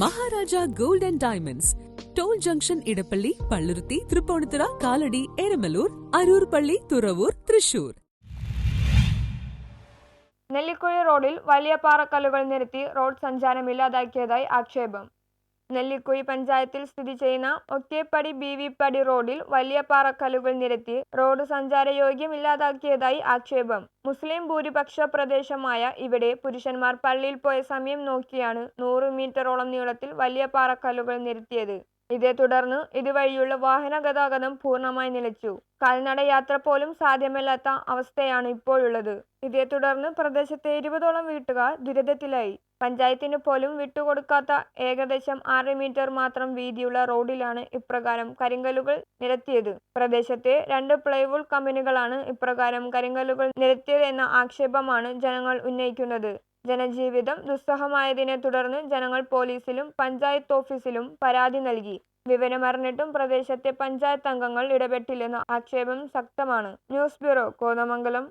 Maharaja gold and diamonds. Toll junction Edappally Palluruthy Tripunithura Kalady Eramalloor Aroor പള്ളി തുറവൂർ തൃശൂർ. നെല്ലിക്കുഴി റോഡിൽ വലിയ പാറക്കല്ലുകൾ നിരത്തി റോഡ് സഞ്ചാരമില്ലാതാക്കിയതായി ആക്ഷേപം. നെല്ലിക്കുഴി പഞ്ചായത്തിൽ സ്ഥിതി ചെയ്യുന്ന ഒക്കേപ്പടി ബി വി പടി റോഡിൽ വലിയ പാറക്കല്ലുകൾ നിരത്തി റോഡ് സഞ്ചാരയോഗ്യമില്ലാതാക്കിയതായി ആക്ഷേപം. മുസ്ലിം ഭൂരിപക്ഷ പ്രദേശമായ ഇവിടെ പുരുഷന്മാർ പള്ളിയിൽ പോയ സമയം നോക്കിയാണ് നൂറ് മീറ്ററോളം നീളത്തിൽ വലിയ പാറക്കല്ലുകൾ നിരത്തിയത്. ഇതേ തുടർന്ന് ഇതുവഴിയുള്ള വാഹന ഗതാഗതം പൂർണമായി നിലച്ചു. കാൽനട യാത്ര പോലും സാധ്യമല്ലാത്ത അവസ്ഥയാണ് ഇപ്പോഴുള്ളത്. ഇതേ തുടർന്ന് പ്രദേശത്തെ ഇരുപതോളം വീട്ടുകാർ ദുരിതത്തിലായി. പഞ്ചായത്തിന് പോലും വിട്ടുകൊടുക്കാത്ത ഏകദേശം ആറ് മീറ്റർ മാത്രം വീതിയുള്ള റോഡിലാണ് ഇപ്രകാരം കരിങ്കല്ലുകൾ നിരത്തിയത്. പ്രദേശത്തെ രണ്ട് പ്ലൈവുഡ് കമ്പനികളാണ് ഇപ്രകാരം കരിങ്കല്ലുകൾ നിരത്തിയത് എന്ന ആക്ഷേപമാണ് ജനങ്ങൾ ഉന്നയിക്കുന്നത്. ജനജീവിതം ദുസ്സഹമായതിനെ തുടർന്ന് ജനങ്ങൾ പോലീസിലും പഞ്ചായത്ത് ഓഫീസിലും പരാതി നൽകി. വിവരമറിഞ്ഞിട്ടും പ്രദേശത്തെ പഞ്ചായത്ത് അംഗങ്ങൾ ഇടപെട്ടില്ലെന്ന ആക്ഷേപം ശക്തമാണ്. News bureau Kothamangalam.